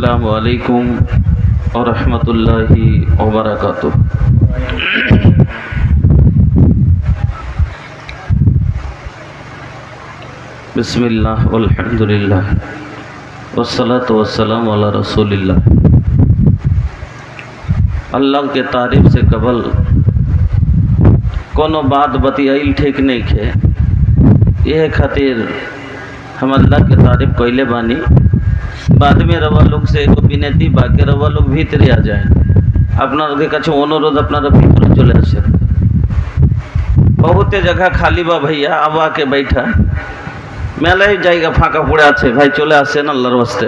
السلام عليكم ورحمة الله وبركاته بسم الله والحمد لله والصلاة والسلام على رسول الله अल्लाह के तारीफ से कबल कोनो बात बतियाइल ठीक नहीं खे यह खातिर हम अल्लाह के तारीफ कैले बानी बाद में रवा लोग से एगो বিনতি বাকি রবা লোক ভিতরে আ যায় আপনাদের কাছে অনুরোধ আপনারা ভিতরে চলে আসেন বহুতে জায়গা খালি বা ভাইয়া আবাকে बैठा মেলায় জায়গা ফাঁকা পড়ে আছে ভাই চলে আসেন আল্লাহর বাস্তে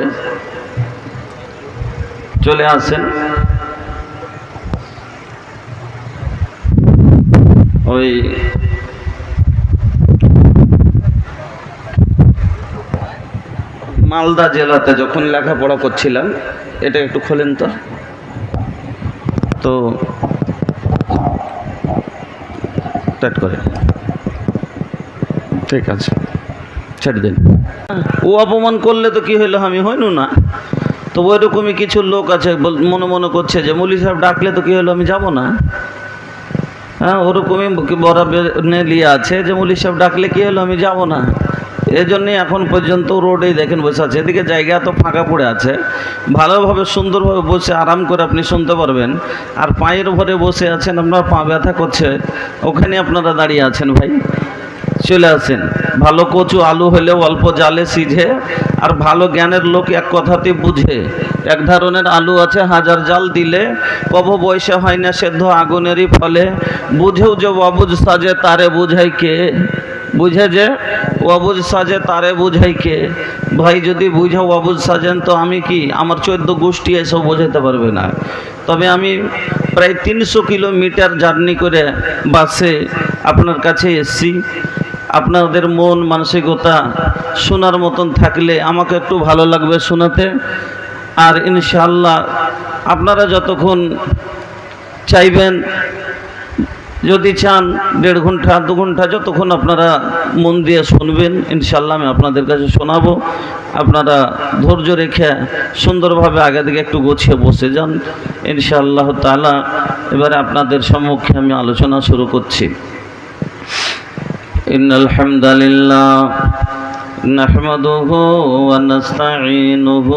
চলে আসেন ওই মালদা জেলাতে যখন লেখাপড়া করছিলাম, এটা একটু খোলেন তো। তো স্টার্ট করে ঠিক আছে, ছেড়ে দিন। ও অপমান করলে তো কি হইল আমি হইনু না। তো ওইরকমই কিছু লোক আছে মনে মনে করছে যে মৌলি সাহেব ডাকলে তো কি হলো, আমি যাব না। হ্যাঁ ওরকমই বড় নিয়ে আছে যে মলি সাহেব ডাকলে কি হলো, আমি যাব না। এই জন্যই এখন পর্যন্ত রোডেই দেখেন বসে আছে। এদিকে জায়গা তো ফাঁকা পড়ে আছে। ভালোভাবে, সুন্দরভাবে বসে আরাম করে আপনি শুনতে পারবেন। আর পায়ের ভরে বসে আছেন, আপনার পা ব্যথা করছে। ওখানে আপনারা দাঁড়িয়ে আছেন ভাই। চলে আসেন। ভালো কচু আলু হলেও অল্প জালে সিঝে, আর ভালো জ্ঞানের লোক এক কথাতে বুঝে। এক ধরনের আলু আছে, হাজার জাল দিলে, কব বয়সে হয় না সেদ্ধ আগুনেরই ফলে। বুঝেও যে অবুজ সাজে, তারে বুঝাই কে? বুঝে যে, অবুজ সাজে তারে বুঝাই কে? ভাই যদি বুঝে অবুজ সাজেন তো আমি কি, আমার চোদ্দ গোষ্ঠী এসব বোঝাতে পারবে না? তবে আমি প্রায় তিনশো কিলোমিটার জার্নি করে বাসে আপনার কাছে এসছি। আপনাদের মন মানসিকতা শোনার মতন থাকলে আমাকে একটু ভালো লাগবে শোনাতে। আর ইনশাল্লাহ আপনারা যতক্ষণ চাইবেন যদি চান দেড় ঘন্টা দু ঘন্টা যতক্ষণ আপনারা মন দিয়ে শুনবেন ইনশাল্লাহ আমি আপনাদের কাছে শোনাবো আপনারা ধৈর্য রেখে সুন্দরভাবে আগে দিকে একটু গুছিয়ে বসে যান ইনশাআল্লাহ তালা এবারে আপনাদের সম্মুখে আমি আলোচনা শুরু করছি إن الحمد لله نحمده ونستعينه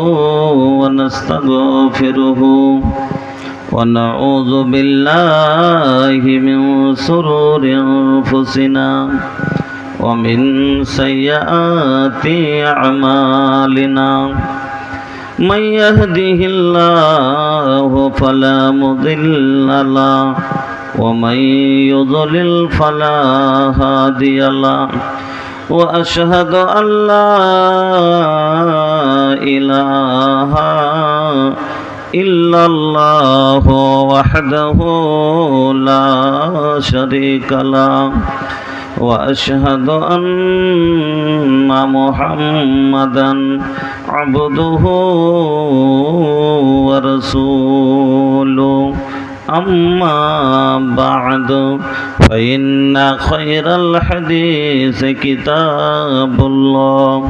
ونستغفره ونعوذ بالله من سرور أنفسنا ومن سيئات أعمالنا من يهده الله فلا مضل له ومن يضلل فلا هادي له وأشهد أن لا إله إلا الله وحده لا شريك له وأشهد أن محمدا عبده ورسوله أما بعد فإن خير الحديث كتاب الله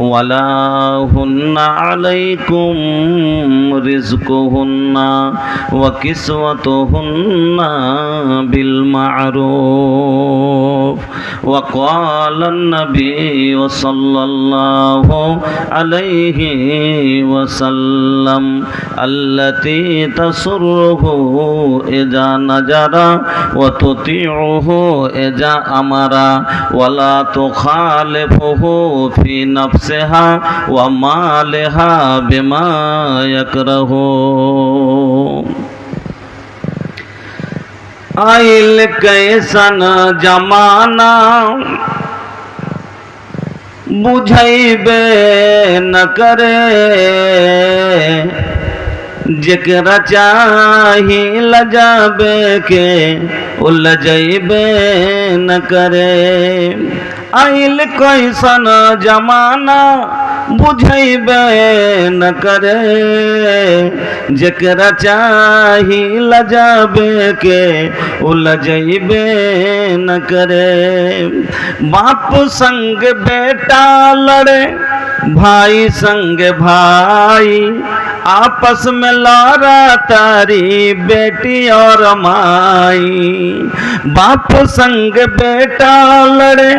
ولا هن عليكم رزقهن وكسوتهن بالمعروف وقال النبي صلى الله عليه وسلم التي تسره إذا نجر وتطيعه إذا أمر ولا تخالفه في نفسه नफ्सहा व मालहा बिमा यकरहो आइल कैसन जमाना बुझैबे न करे। जेकरा चाही लजाबे के, ओ लजैबे न करे। आइल कैसन जमाना बुझैबे न करे। जेकरा चाही लजाबे के, ओ लजैबे न करे। बाप संग बेटा लड़े, भाई संग भाई आपस में लड़ा तारी बेटी और माई। बाप संग बेटा लड़े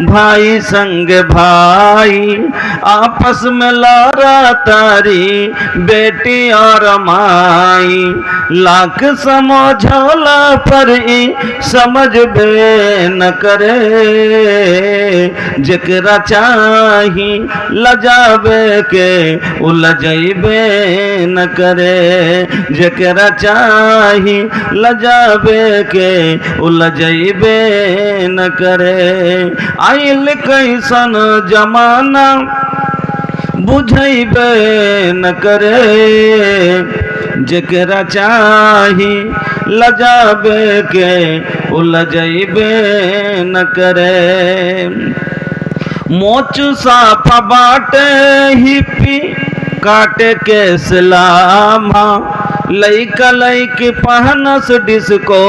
भाई संग भाई, आपस में लारा तारी, बेटी और माई। लाख समझौला पर ई समझ बे न करे। जेकरा चाही लजाबे के, उ लजैबे न करे। जेकरा चाही लजाबे के, उ लजैबे न करे। आइल कैसन जमाना बुझैबे न करे। जेकरा चाही लजाबे के उ लजैबे न करे। मोच साफा बाटे हिपी काटे के सलामा लइका लैक पहनस डिस्को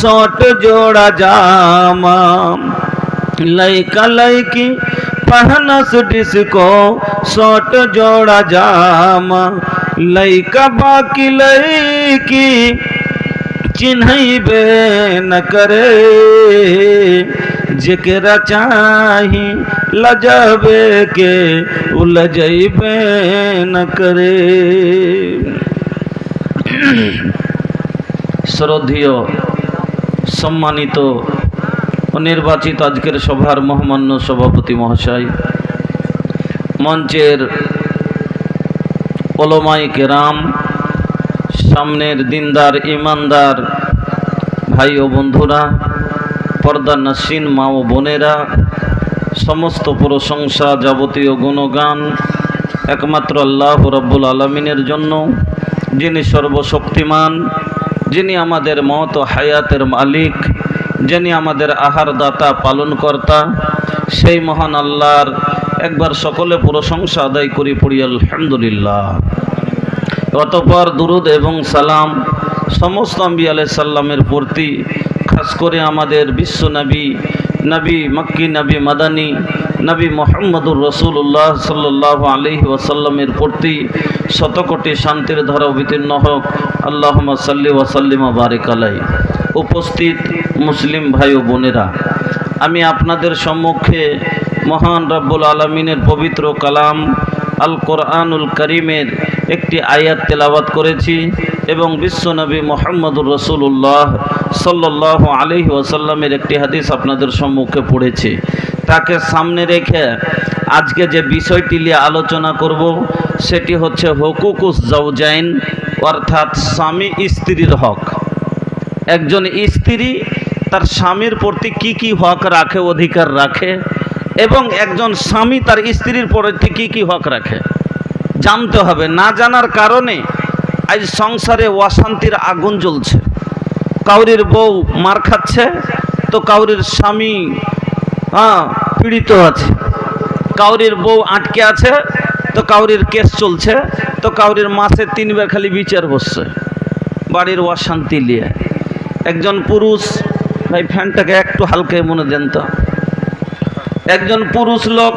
शॉर्ट जोड़ा जामा। लइका लइकी पहनस डिस्को शॉर्ट जोड़ा जामा लइका बाकी लइकी चिन्हबे न करे जेकरा चाही लजबे के उ लजैबे न करे শ্রদ্ধীয় সম্মানিত ও নির্বাচিত আজকের সভার মহামান্য সভাপতি মহাশয়, মঞ্চের ওলমাই কেরাম, সামনের দিনদার, ইমানদার ভাই ও বন্ধুরা পর্দা নাসিন মা ও বোনেরা, সমস্ত প্রশংসা যাবতীয় গুণগান একমাত্র আল্লাহ রব্বুল আলমিনের জন্য, যিনি সর্বশক্তিমান, যিনি আমাদের মত হায়াতের মালিক যিনি আমাদের আহার দাতা পালন কর্তা সেই মহান আল্লাহর একবার সকলে প্রশংসা আদায় করি পড়ি, আলহামদুলিল্লাহ। অতপর দুরুদ এবং সালাম সমস্ত আম্বি সাল্লামের প্রতি, খাস করে আমাদের বিশ্ব নবী নবী মক্কি, নবী মাদানী, নবী মোহাম্মদুর রসুল্লাহ সাল্লাহ আলহি ওয়াসাল্লামের প্রতি শতকোটি শান্তির ধারা অবতীর্ণ হোক। আল্লাহ সাল্লি ওয়াসাল্লিমা বারিক আলাই উপস্থিত মুসলিম ভাই ও বোনেরা, আমি আপনাদের সম্মুখে মহান রব্বুল আলমিনের পবিত্র কালাম আল কোরআনুল করিমের একটি আয়াত তেলাবাত করেছি এবং বিশ্বনবী মোহাম্মদুর রসুল্লাহ সাল্লাহ আলহি ওয়াসাল্লামের একটি হাদিস আপনাদের সম্মুখে পড়েছি। তাকে সামনে রেখে আজকে যে বিষয়টি নিয়ে আলোচনা করব, সেটি হচ্ছে হকুকুস জাউজাইন অর্থাৎ স্বামী স্ত্রীর হক। একজন স্ত্রী তার স্বামীর প্রতি কি কি হক রাখে, অধিকার রাখে, এবং একজন স্বামী তার স্ত্রীর প্রতি কি কি হক রাখে? জানতে হবে। না জানার কারণে আজ সংসারে অশান্তির আগুন জ্বলছে। কাউরির বউ মার খাচ্ছে, তো কাউরির স্বামী হ্যাঁ পীড়িত আছে। কাউরির বউ আটকে আছে, তো কাউরির কেস চলছে, তো কাউরির মাসে তিনবার খালি বিচার বসছে বাড়ির অশান্তি নিয়ে। একজন পুরুষ, ভাই, ফ্যানটাকে একটু হালকা মনে দেন তো। একজন পুরুষ লোক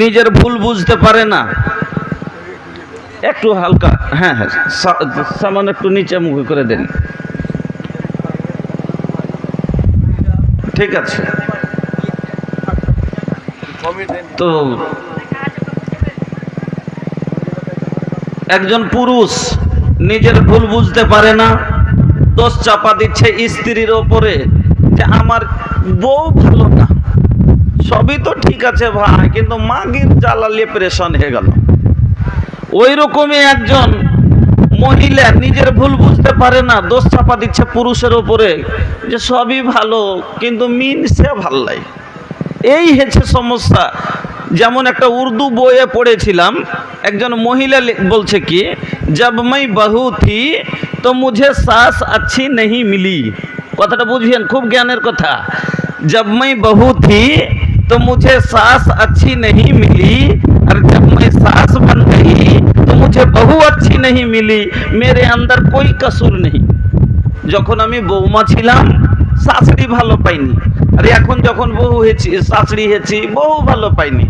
নিজের ভুল বুঝতে পারে না। একটু হালকা হ্যাঁ হ্যাঁ সামান্য একটু নিচে মুখে করে দেন। ঠিক আছে। তো একজন পুরুষ নিজের ভুল বুঝতে পারে না, দোষ চাপা দিচ্ছে স্ত্রীর ওপরে যে আমার বউ ভালো না। সবই তো ঠিক আছে ভাই, কিন্তু মাগির জ্বালালিয়ে প্রেশান হয়ে গেল। ওই রকমই একজন মহিলা নিজের ভুল বুঝতে পারে না, দোষ চাপা দিচ্ছে পুরুষের ওপরে যে সবই ভালো, কিন্তু মিনসে ভালো লাগে এই হচ্ছে সমস্যা। যেমন একটা উর্দু বইয়ে পড়েছিলাম, একজন মহিলা বলছে কি, জব মাই বাহু থি, তো মুঝে শ্বাস আচ্ছি নেই মিলি। কথাটা বুঝিয়েন, খুব জ্ঞানের কথা। জব মাই বাহু থি, তো মুঝে শ্বাস আচ্ছি নেই মিলি। আর জব মাই শ্বাস मुझे बहू अच्छी नहीं मिली मेरे अंदर कोई कसूर नहीं যখন আমি বৌমা ছিলাম শাশুড়ি ভালো পাইনি আর এখন যখন বউ হয়েছি শাশুড়ি হয়েছি বউ ভালো পাইনি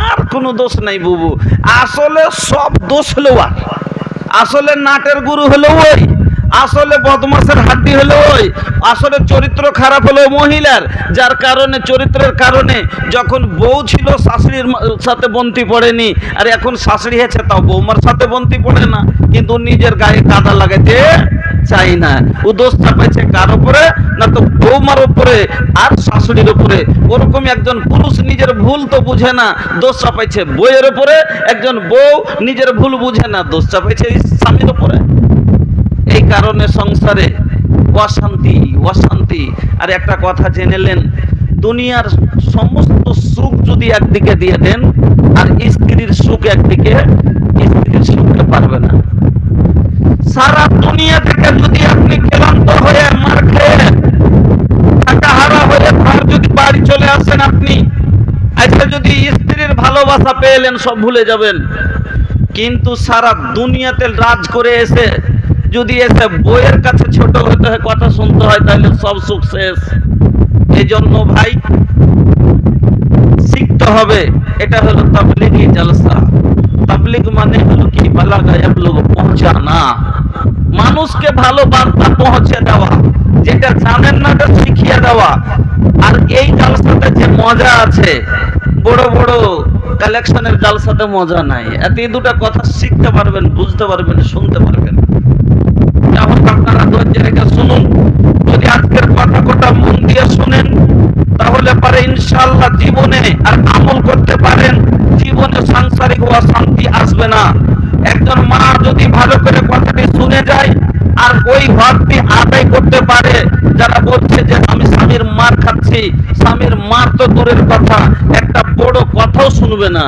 আর কোনো দোষ নাই বুবু আসলে সব দোষ হলো আর আসলে নাটের গুরু হলো ওই আসলে বদমাসের হাড্ডি হলো ওই। আসলে চরিত্র খারাপ হলো মহিলার, যার কারণে, চরিত্রের কারণে যখন বউ ছিল, শাশুড়ির সাথে বন্তি পড়েনি। আর এখন শাশুড়ি হয়েছে, তাও বৌমার সাথে বন্তি পড়ে না। কিন্তু নিজের গায়ে কাদা লাগাইতে চাই না। ও দোষ চাপাইছে কার উপরে? না তো বৌমার উপরে আর শাশুড়ির উপরে। ওরকম একজন পুরুষ নিজের ভুল তো বুঝে না দোষ চাপাইছে বইয়ের উপরে। একজন বউ নিজের ভুল বুঝে না দোষ চাপাইছে স্বামীর এই কারণে সংসারে অশান্তি অশান্তি। আর একটা কথা জেনেলেন দুনিয়ার সমস্ত সুখ যদি একদিকে দিয়ে দেন, আর স্ত্রীর সুখ একদিকে, স্ত্রীর সুখে পারবে না। সারা দুনিয়া থেকে যদি আপনি ক্লান্ত হয়ে মার খেয়ে টাকা হারা হয়ে ঘর যদি বাড়ি চলে আসেন আপনি, আজকে যদি স্ত্রীর ভালোবাসা পেলেন সব ভুলে যাবেন। কিন্তু সারা দুনিয়াতে রাজ করে এসে যদি এসে বইয়ের কাছে ছোট হতে হয়, কথা শুনতে হয়, তাহলে সব সুখ শেষ। জন্য ভাই শিখতে হবে, এটা হলো তাবলিগি জলসা। তাবলিগ মানে হলো কি? বালা গায়ব লোক পৌঁছানা। মানুষকে ভালো বার্তা পৌঁছে দেওয়া, যেটা জানেন না ওটা শিখিয়ে দেওয়া। আর এই জালসাতে যে মজা আছে, বড় বড় কালেকশনের জালসাতে মজা নাই। এত এই দুটা কথা শিখতে পারবেন, বুঝতে পারবেন, শুনতে পারবেন। আপনারা ধৈর্য রেখে শুনুন। যদি আজকের কথা কটা মন দিয়ে শুনেন, তাহলে পারে ইনশাআল্লাহ জীবনে আর আমল করতে পারেন। জীবনে সাংসারিক অশান্তি আসবে না। একজন মা যদি ভালো করে কথাটি শুনে যায়, আর ওই ঘরটি আদায় করতে পারে, যারা বলছে যে আমি স্বামীর মার খাচ্ছি, স্বামীর মার তো দূরের কথা, একটা বড় কথাও শুনবে না।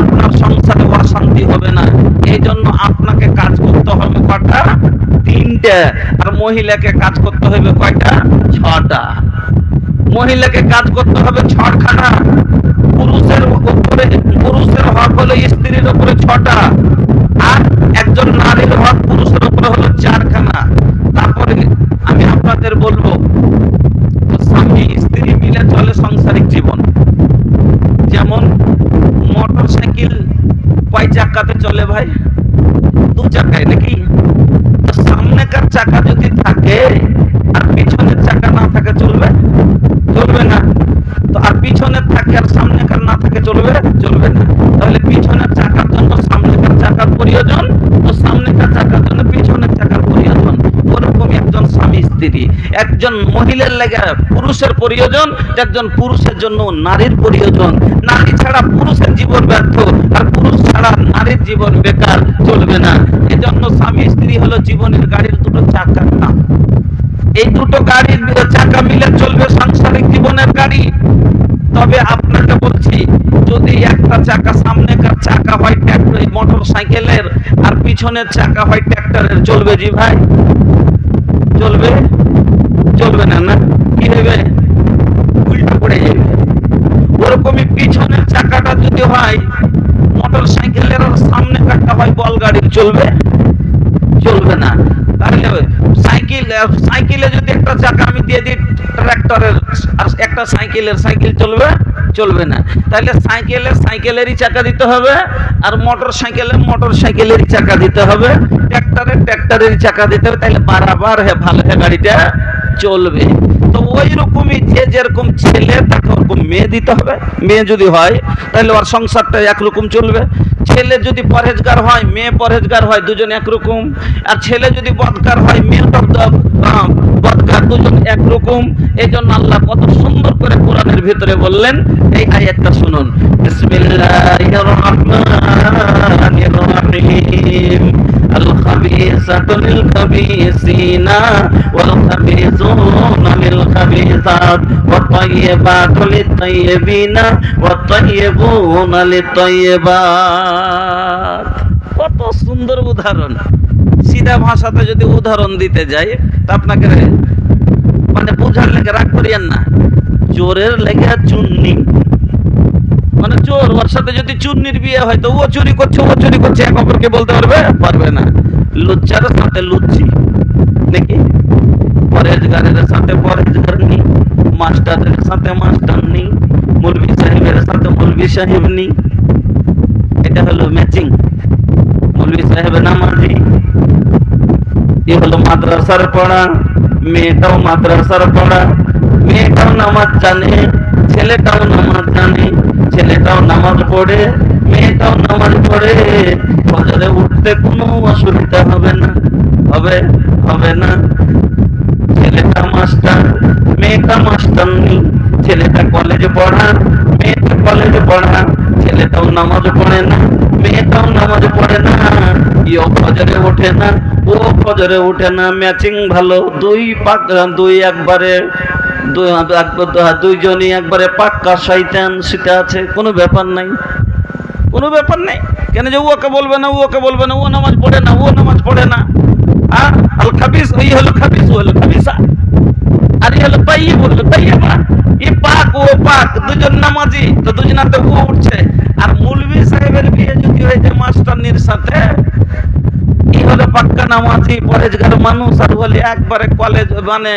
আপনার সংসারে অশান্তি হবে না। এই জন্য আপনাকে কাজ করতে হবে কটা? তিনটে, আর মহিলাকে কাজ করতে হবে কয়টা? ছটা। মহিলাকে কাজ করতে হবে ছখানা। পুরুষের উপরে, পুরুষের হক হলো স্ত্রীর উপরে ছটা। আর একজন নারীর হক পুরুষের উপরে হলো চারখানা। তারপরে আমি আপনাদের বলব, স্বামী, স্ত্রী মিলে চলে সাংসারিক জীবন। যেমন মোটর সাইকেল কয় চাকাতে চলে ভাই? দু চাকায় নাকি? সামনেকার চাকা যদি থাকে, আর পিছনের চাকা না থাকে চলবে? চলবে না। তো আর পিছনের থাকে আর সামনেকার না থাকে চলবে? চলবে না। তাহলে পিছনের চাকার জন্য সামনেকার চাকার প্রয়োজন, তো সামনেকার চাকার জন্য পিছনের চাকার প্রয়োজন ওরকম একজন স্বামী স্ত্রী একজন মহিলার লেগে পুরুষের প্রয়োজন, একজন পুরুষের জন্য নারীর প্রয়োজন। নারী ছাড়া পুরুষের জীবন ব্যর্থ, আর পুরুষ ছাড়া নারীর জীবন বেকার, চলবে না। এজন্য স্বামী স্ত্রী হলো জীবনের গাড়ির দুটো চাকার নাম এই দুটো গাড়ির চাকা মিলে চলবে সাংসারিক জীবনের গাড়ি। তবে আপনাকে বলছি, যদি একটা চাকা সামনেকার চাকা হয় ট্র্যাক্টর মোটর সাইকেলের আর পিছনের চাকা হয় ট্র্যাক্টরের, চলবে জি ভাই? চলবে? চলবে না না কি হবে উল্টা পড়ে যাবে? ওরকমই পিছনের চাকাটা যদি হয় মোটর সাইকেলের সামনে কাটা হয়, বল গাড়ির চলবে? চলবে না। তাহলে সাইকেল সাইকেলে যদি একটা চাকা আমি দিয়ে দিই, ট্রাক্টরের, আর একটা সাইকেলের সাইকেল চলবে? চলবে না। তাহলে সাইকেলের সাইকেলেরই চাকা দিতে হবে, আর মোটর সাইকেলে মোটর সাইকেলেরই চাকা দিতে হবে। ট্রাক্টরের ট্রাক্টরেরই চাকা দিতে হবে। তাহলে বারাবার হে, ভালো হে গাড়িটা। চলবে। তো ওই রকমই যে যেরকম ছেলে তাকে ওরকম মেয়ে দিতে হবে। মেয়ে যদি হয় তাহলে ওর সংসারটা একরকম চলবে। ছেলে যদি পরহেজগার হয় মেয়ে পরহেজগার হয় দুজন একরকম। আর ছেলে যদি বদকার হয় মেয়েটা আহ, বদকার দুজন একরকম। এই জন্য আল্লাহ কত সুন্দর করে কোরআনের ভিতরে বললেন এই আয়াতটা শুনুন। বিসমিল্লাহির রহমানির রহিম। الخبيثات للخبيثين والخبيثون للخبيثات والطيبات للطيبين والطيبون للطيبات কত সুন্দর উদাহরণ সিধা ভাষাতে যদি উদাহরণ দিতে যাই তা আপনাকে মানে বোঝার লেগে রাগ করিয়েন না চোরের লেগে চুন্নি মানে চোর, ওর সাথে যদি চুন্নির বিয়ে হয়, তো ও চুরি করছে, ও চুরি করছে, এক অপরকে বলতে পারবে? পারবে না। লুচ্চার সাথে লুচ্ছি। নাকি? পরেজগারের সাথে পরেজগার নি মাস্টারের সাথে মাস্টার নি মুলবি সাহেবের সাথে মুলবি সাহেব নি এটা হলো ম্যাচিং মুলবি সাহেব নামাজি এ হলো মাদ্রাসার পড়া, মেয়েটাও মাদ্রাসার পড়া। মেয়েটাও নামাজ জানে, ছেলেটাও নামাজ জানে। ছেলেটাও নামাজ পড়ে, মেয়েটাও নামাজ পড়ে। ফজরে উঠতে কোনো অসুবিধা হবে না, হবে হবে না। ছেলেটা মাস্টার, মেয়েটা মাস্টার নেই। ছেলেটা কলেজে পড়া, মেয়েটা কলেজে পড়া। ছেলেটাও নামাজ পড়ে না, মেয়েটাও নামাজ পড়ে না। ইও ফজরে ওঠে না, ও ফজরে ওঠে না। ম্যাচিং ভালো, দুই পাক দুই একবারে দুইজনই একবারে পাক্কা শয়তান সেটা আছে, কোনো ব্যাপার নাই। কোনো ব্যাপার নেই। কেন যে ওকে বলবে না ওকে বলবে না, ও নামাজ পড়ে না, ও নামাজ পড়ে না। আর আল খাবিস ওই হলো খাবিস, ও হলো খাবিসা। আর এই হলো তাইয়িব ও হলো তাইয়িবা এ পাক, ও পাক, দুজন নামাজি, তো দুজনাতে ও উঠছে। আর মুলবি সাহেবের বিয়ে যদি হয়ে যায় মাস্টারনির সাথে পাক্কা নামাজি পরেজগার মানুষ আর বলি একবারে কলেজ মানে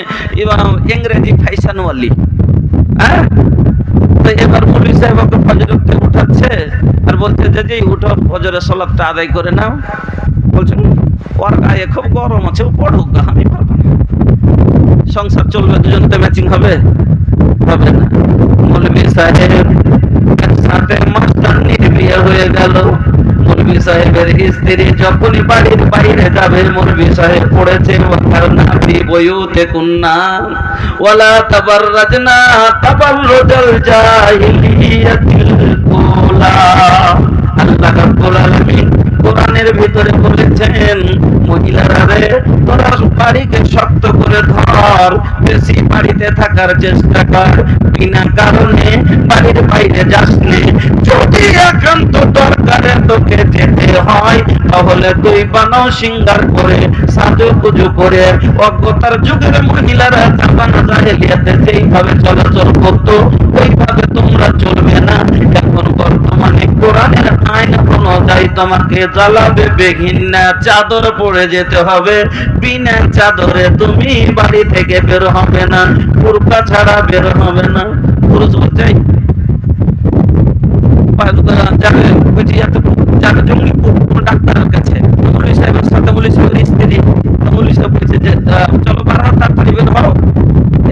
ইংরেজি ফ্যাশন ওয়ালি। হ্যাঁ? তো এবার মুলি সাহেব ওকে ফজর উঠতে উঠাচ্ছে আর বলছে, যে যে, উঠো, ফজরের সলাপটা আদায় করে নাও। বলছেন ওর গায়ে খুব গরম আছে ও পড়ুক আমি পারব না। সংসার চলবে, দুজনতে ম্যাচিং হবে? হবে না। মৌলবী সাহেব সাথে মাস্টার বিয়ে হয়ে গেল। মৌলবী সাহেবের স্ত্রী যখনই বাড়ির বাইরে যাবে মৌলবী সাহেব পড়েছে ওয়াকারনা ফি বুয়ুতে কুন্না। ওয়ালা তাবাররাজনা তাবাররুজাল জাহিলিয়াতিল উলা। আল্লাহ রাব্বুল আলামিন কোরআনের ভিতরে বলেছেন, মহিলারা রে, তোরা বাড়িকে শক্ত করে ধর, বেশি বাড়িতে থাকার চেষ্টা কর, বিনা কারণে বাড়ির বাইরে যাস যদি একান্ত দরকারে তোকে যেতে হয়, তাহলে তুই বানাও সিঙ্গার করে সাজু পুজো করে অজ্ঞতার যুগের মহিলারা জাপানা জাহেলিয়াতে যেইভাবে চলাচল করতো, ওইভাবে তোমরা চলবে না। বর্তমানে কোরআনের আইন অনুযায়ী তোমাকে জ্বালাবে বেঘিন্না চাদর পরে যেতে হবে। বিনা চাদরে তুমি বাড়ি থেকে বের হবে না, পুরকা ছাড়া বের হবে না। পুরুষ চাই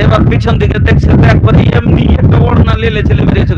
এবার পিছন দিকে দেখছে তো একবার এমনি একটা ওড়না লেলে ছেলে বেরিয়েছে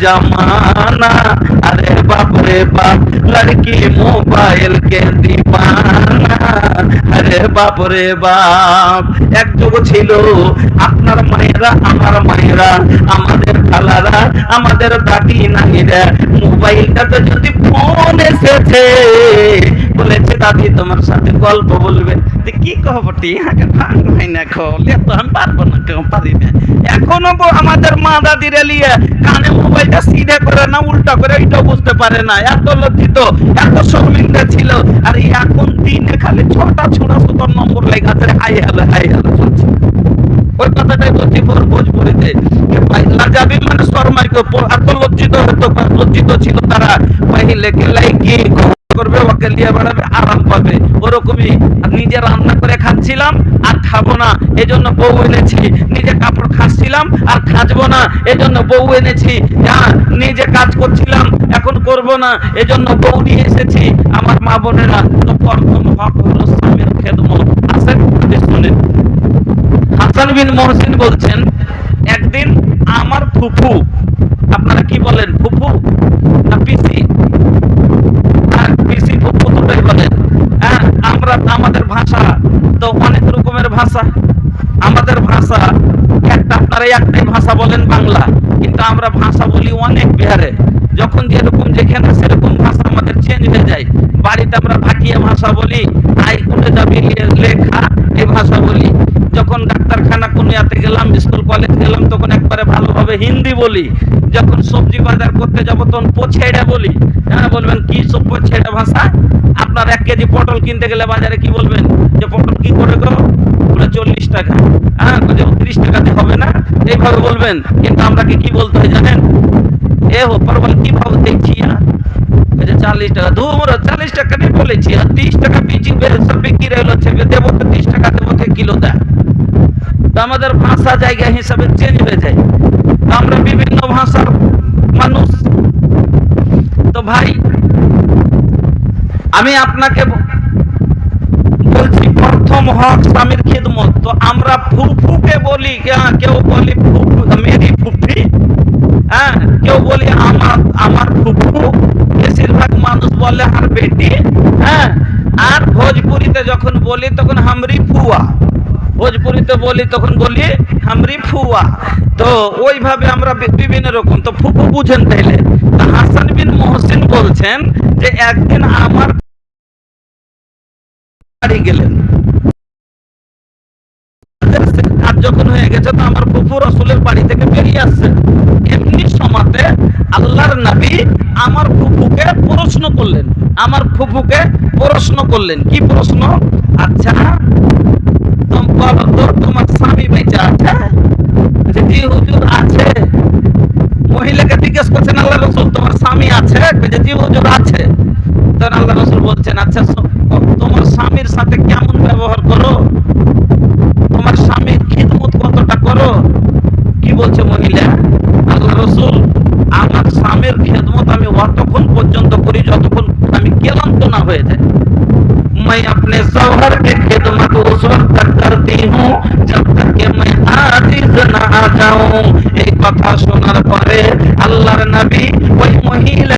जमाना। अरे बाप रे बाप लड़की मोबाइल के दीवाना। আরে বাপ বাপ, এক যুগ ছিল, আপনার মায়েরা আমার মায়েরা, আমাদের খালারা, আমাদের দাদি নানিরা মোবাইলটাতে যদি ফোন এসেছে, বলেছে, দাদি, তোমার সাথে গল্প বলবে। ভাঙ না তো আমি পারব না কেউ পারি না। এখনও আমাদের মা দাদিরে নিয়ে কানে মোবাইলটা সিধে করে না, উল্টা করে এটাও বুঝতে পারে না। এত লজ্জিত, এত শর্মিন্দা ছিল, আর এখন দিনে খালি ছটা ছোড়া সুতোর নম্বর লেখা আছে হাই হ্যালো হাই হ্যালো চলছে। ওই কথাটাই বলছি ভোজপুরিতে। যে লাজাবি মানে শর্মাই এত লজ্জিত হতো লজ্জিত ছিল তারা। পাইলে গেলাই কি করবে, ওকে নিয়ে বেড়াবে, আরাম পাবে। ওরকমই নিজে রান্না করে খাচ্ছিলাম, আর খাব না। এজন্য বউ এনেছি, নিজে কাপড় খাচ্ছিলাম, আর খাজবো না। এজন্য বউ এনেছি হ্যাঁ নিজে কাজ করছিলাম এখন করব না এজন্য বউ নিয়ে এসেছি আমার মা বোনেরা। তো প্রথম হক হলো স্বামীর খেদমত। আসেন শুনেন। হাসান বিন মহসিন বলছেন একদিন আমার ফুফু আপনারা কি বলেন ফুফু না পিসি? হ্যাঁ, পিসি ফুফু দুটোই বলেন। হ্যাঁ আমরা আমাদের ভাষা তো অনেক রকমের ভাষা। আমাদের ভাষা একটা আপনারা একটাই ভাষা বলেন বাংলা কিন্তু আমরা ভাষা বলি অনেক বিহারে। যখন যেরকম যেখানে সেরকম ভাষা আমাদের চেঞ্জ হয়ে যায়, বাড়িতে আমরা ভাটিয়া ভাষা বলি আই কোটে যাবি লেখা এই ভাষা বলি। যখন ডাক্তারখানা কুনিয়াতে গেলাম, স্কুল কলেজ গেলাম, তখন একবারে ভালোভাবে হিন্দি বলি। যখন সবজি বাজার করতে যাব, তখন পছেড়া বলি। হ্যাঁ বলবেন, কি সব পছেড়া ভাষা? আপনার এক কেজি পটল কিনতে গেলে বাজারে কি বলবেন? যে পটল কি করে গো? বলে চল্লিশ টাকা। হ্যাঁ তিরিশ টাকাতে হবে না। এইভাবে বলবেন। কিন্তু আমরাকে কি বলতে হয় জানেন? એ હો પરવલકી ભાવ દે છીએ ચાલીસ ટકા ધૂમરો ચાલીસ ટકા નહીં બોલે છીએ ત્રીસ ટકા બીજી બેસર বিক্রি રહેલો છે দেবো তো তিরিশ টাকা, দেবো কে কিলো দেয় তো আমাদের ভাষা জায়গা হিসাবে চেঞ্জ হয়ে যায়। তো আমরা বিভিন্ন ভাষার মানুষ। তো ভাই, আমি আপনাকে বলছি, প্রথম হক স্বামীর খিদমত। তো আমরা ফুফুকে বলি কেউ বলি ফুফু, মেরি ফুফি। হ্যাঁ কেউ বলি আমার আমার ফুফু, বেশিরভাগ মানুষ বলে আর বেটি হ্যাঁ আর ভোজপুরিতে যখন বলি তখন হামরি ফুয়া, ভোজপুরিতে বলি তখন বলি হামরি ফুয়া। তো ওইভাবে আমরা বিভিন্ন রকম, তো ফুফু বুঝেন তাইলে। হাসান বিন মহসিন বলছেন যে একদিন আমার বাড়ি গেলেন। যখন হয়ে গেছে, তো আমার ফুফু রসুলের বাড়ি থেকে বেরিয়ে আসছে। এমনি সমাতে আল্লাহর নবী আমার ফুফুকে প্রশ্ন করলেন। আমার ফুফুকে প্রশ্ন করলেন। কি প্রশ্ন? আচ্ছা তোম তোমার স্বামী বেঁচে আছে? জি, হুজুর আছে। মহিলাকে জিজ্ঞেস করছেন, আল্লাহ রসুল, তোমার স্বামী আছে? জি, হুজুর আছে। তখন আল্লাহ রসুল বলছেন আচ্ছা এই কথা শোনার পরে আল্লাহর নবী ওই মহিলা